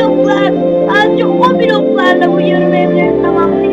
bloklar, sadece o bloklarla bu yarım evrenin tamamlayacağız.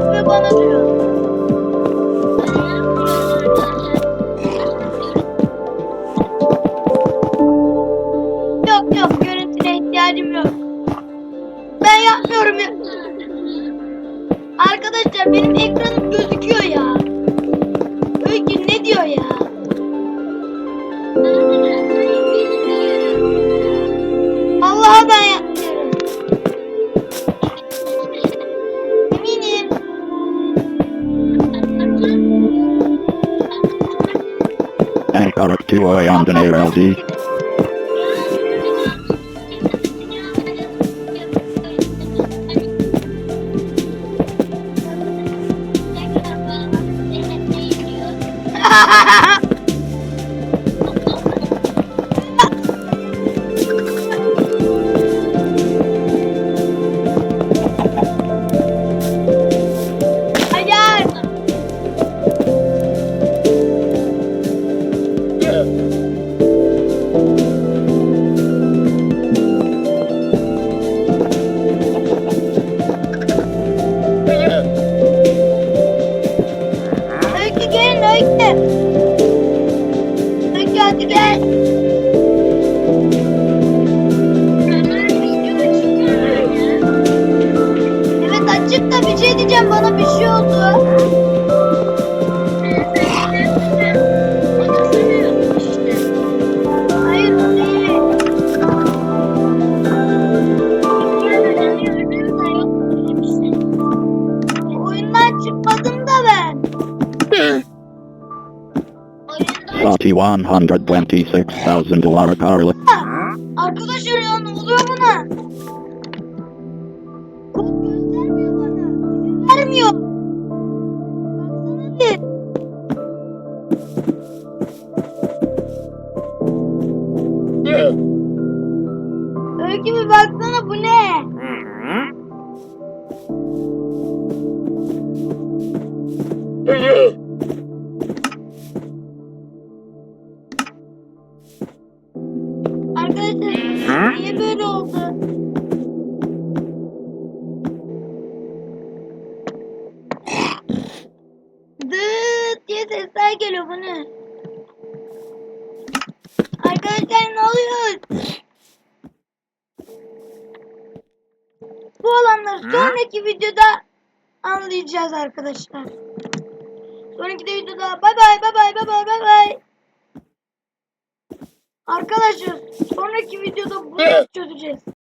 Kendisi yapıyor bana diyor. Yok yok görüntüne ihtiyacım yok. Ben yapmıyorum ya. Arkadaşlar benim ekranım gözüküyor ya. Sarok 2 I armed an ALD. 126,000 dolar Carla. Arkadaşlar ya ne oluyor buna? Kod göstermiyor bana. İzin vermiyor. Baksana bir. Öykü bir baksana bu ne? Arkadaşlar niye böyle oldu? Dıt diye sesler geliyor bu ne? Arkadaşlar ne oluyor? Bu olanları sonraki videoda anlayacağız arkadaşlar. Sonraki videoda bay bay bay bay bay bay bay. Arkadaşlar sonraki videoda bunu çözeceğiz.